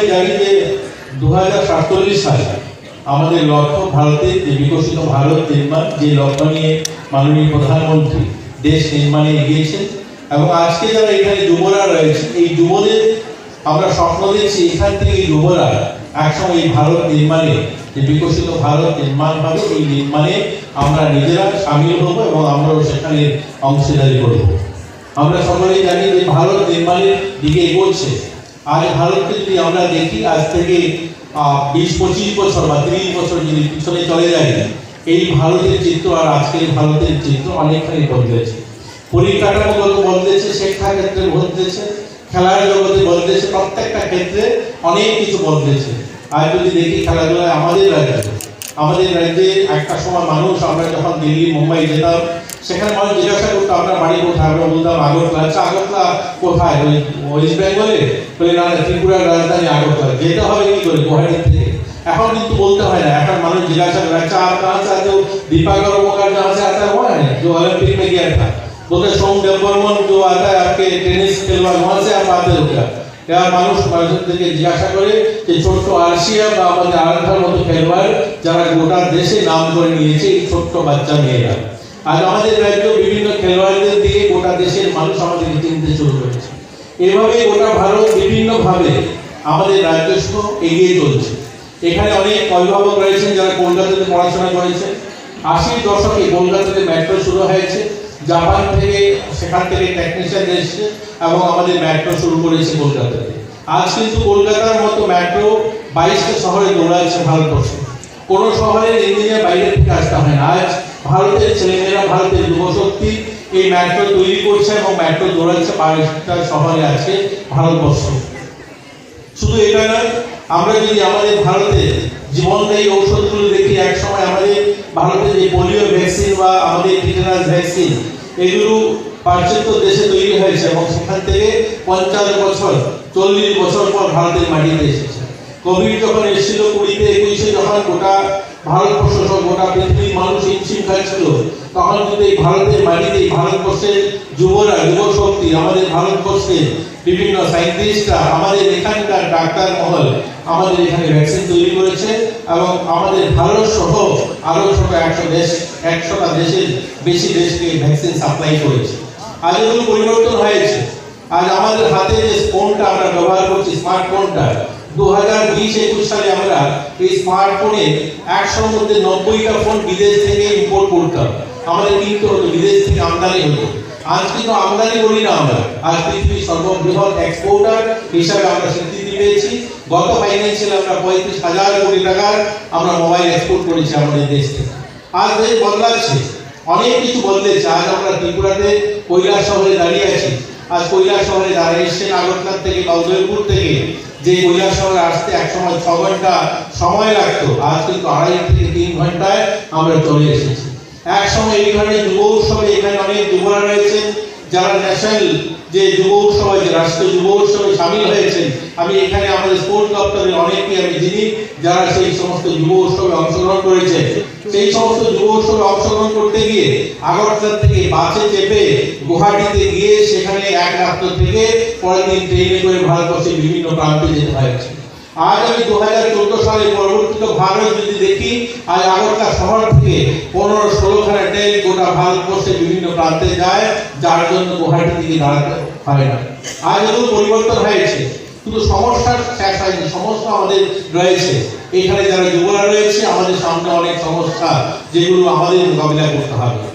সকলেই জানি যে দু হাজার সাতচল্লিশ সালে আমাদের লক্ষ্য ভারতের যে বিকশিত ভারত নির্মাণ, যে লক্ষ্য নিয়ে মাননীয় প্রধানমন্ত্রী দেশ নির্মাণে এগিয়েছেন এবং আজকে যারা এখানে যুবরা রয়েছে এই যুবদের আমরা স্বপ্ন দেখছি এখান থেকে যুবরা একসময় এই ভারত নির্মাণে, যে বিকশিত ভারত নির্মাণ হবে, এই নির্মাণে আমরা নিজেরা সামিল হব এবং আমরাও সেখানে অংশীদারি করব। আমরা সকলেই জানি যে ভারত নির্মাণের দিকে এগোচ্ছে। আজ ভারতকে যদি আমরা দেখি আজ থেকে বিশ, পঁচিশ বছর বা তিরিশ বছর যদি পিছনে চলে যাই এই ভারতের চিত্র আর আজকের ভারতের চিত্র অনেকখানি বদলেছে। পরিকাঠামোগত বদলেছে শিক্ষা ক্ষেত্রে বদলেছে, খেলার জগতে বদলেছে, প্রত্যেকটা ক্ষেত্রে অনেক কিছু বদলেছে। আর যদি দেখি খেলাধুলায় আমাদের রাজ্যে আমাদের রাজ্যে একটা সময় মানুষ আমরা যখন দিল্লি মুম্বাই যেতাম সেখানে মানুষ জিজ্ঞাসা করতো আপনার বাড়ি কোথায় আমরা বলতাম আগরতলা আচ্ছা আগরতলা কোথায় ওই ওয়েস্ট বেঙ্গলে বলে না না, ত্রিপুরার রাজধানী আগরতলা যেতে হবে কি করে গুয়াহাটি থেকে এখন কিন্তু বলতে হয় না এখন মানুষ जिज्ञासा করে अच्छा आप कहाँ से आते हो दीपाकर उमकर जहाँ से आता है वो है जो ओलंपिक में गया था बोलते सोम डेवबर्मन जो आता है आपके टेनिस खेलवा वहाँ से आप आते हो क्या এরা মানুষ মানুষদেরকে জিজ্ঞাসা করে যে, ছোট্ট আর্শিয়া বা আমাদের আরাধার মতো খেলোয়াড় যারা গোটা দেশে নাম করে নিয়েছে এই ছোট্ট বাচ্চা মেয়েরা? আর আমাদের রাজ্য বিভিন্ন খেলোয়াড়দের দিয়ে গোটা দেশের মানুষ আমাদেরকে চিনতে শুরু করেছে এভাবে গোটা ভারত বিভিন্নভাবে আমাদের রাজ্য রাজ্যস্থ এগিয়ে চলছে। এখানে অনেক অভিভাবক রয়েছেন যারা কলকাতাতে পড়াশোনা করেছেন। আশির দশকে কলকাতাতে মেট্রো শুরু হয়েছে। জাপান থেকে, সেখান থেকে টেকনিশিয়ান এসেছে এবং আমাদের মেট্রো শুরু করেছে কলকাতাতে আজ কিন্তু কলকাতার মতো মেট্রো বাইশটা শহরে দৌড়াচ্ছে ভারতবর্ষে। কোনো শহরের ইঞ্জিনিয়ার বাইরে থেকে আসতে হয় না। আজ ভারতের ছেলেমেয়েরা ভারতের যুবশক্তি এই মেট্রো তৈরি করছে এবং মেট্রো দৌড়াচ্ছে বাইশটা শহরে আছে ভারতবর্ষ। শুধু এটা নয়, আমরা যদি আমাদের ভারতে জীবনদায়ী ঔষধগুলো দেখি এক সময় আমাদের ভারতে যে পোলিও ভ্যাকসিন বা আমাদের টিটেনাস ভ্যাকসিন এগুলো পাশ্চাত্য দেশে তৈরি হয়েছে এবং সেখান থেকে পঞ্চাশ বছর, চল্লিশ বছর পর ভারতের মাটিতে এসেছে। কোভিড যখন এসেছিল কুড়িতে, একুশে, যখন গোটা ভারতবর্ষ গোটা পৃথিবীর মানুষ হিমশিম খাচ্ছিল তখন কিন্তু এই ভারতের মাটিতে ভারতবর্ষের যুবরা যুব শক্তি আমাদের ভারতবর্ষে বিভিন্ন সাইন্টিস্টরা, আমাদের এখানকার ডাক্তার মহল, আমাদের এখানে ভ্যাকসিন তৈরি করেছে এবং আমাদের ভারত সহ আরও ছোট একশো দেশ, একশোটা দেশের বেশি দেশকে ভ্যাকসিন সাপ্লাই করেছে। আজ এগুলো পরিবর্তন হয়েছে। আজ আমাদের হাতে যে ফোনটা আমরা ব্যবহার করছি স্মার্টফোনটা দু হাজার বিশ একুশ সালে আমরা এই স্মার্টফোনে একশোর মধ্যে নব্বইটা ফোন বিদেশ থেকে ইম্পোর্ট করতাম। আমাদের কিনতে বিদেশ থেকে আমদানি হতো। আজ কিন্তু আমদানি করি না আমরা। আজ পৃথিবীর সর্ববৃহৎ এক্সপোর্টার হিসাবে আমরা স্বীকৃতি পেয়েছি। গত ফাইন্যান্সিয়াল আমরা পঁয়ত্রিশ হাজার কোটি টাকার আমরা মোবাইল এক্সপোর্ট করেছি আমাদের দেশ থেকে। আজ দেশ বদলাচ্ছে। অনেক কিছু বদলেছে। আজ আমরা ত্রিপুরাতে কৈলাস শহরে দাঁড়িয়ে আছি। আজ কৈলাস শহরে দাঁড়িয়ে এসছেন আগরতলা থেকে বা উদয়পুর থেকে। যে কৈলাস শহরে আসতে এক সময় ছ ঘণ্টা সময় লাগতো। আজ কিন্তু আড়াই থেকে তিন ঘন্টায় আমরা চলে এসেছি। এক সময় এই ধরনের যুব উৎসবে এখানে অনেক যুবরা রয়েছেন। যারা ন্যাশনাল যে যুব উৎসবে যে রাষ্ট্রীয় যুব উৎসবে সামিল হয়েছেন, আমি এখানে আমাদের দপ্তরের আমি চিনি যারা সেই সমস্ত যুব উৎসবে অংশগ্রহণ করেছে। সেই সমস্ত যুব উৎসবে অংশগ্রহণ করতে গিয়ে আগরতলা থেকে বাসে চেপে গুয়াহাটিতে গিয়ে সেখানে এক রাত্র থেকে পরের দিন ট্রেনে করে ভারতবর্ষের বিভিন্ন প্রান্তে যেতে হয়েছে। আজ আমি দু হাজার চোদ্দ সালে পরবর্তীত ভারত যদি দেখি, আজ আগরতলা শহর থেকে পনেরো ষোলোখানা ট্রেন গোটা ভারতবর্ষের বিভিন্ন প্রান্তে যায়, যার জন্য গুয়াহাটি থেকে দাঁড়াতে হয় না। আজ এগুলো পরিবর্তন হয়েছে। কিন্তু সমস্যার শেষ হয়নি, সমস্যা আমাদের রয়েছে। এখানে যারা যুবরা রয়েছে, আমাদের সামনে অনেক সমস্যা যেগুলো আমাদের মোকাবিলা করতে হবে।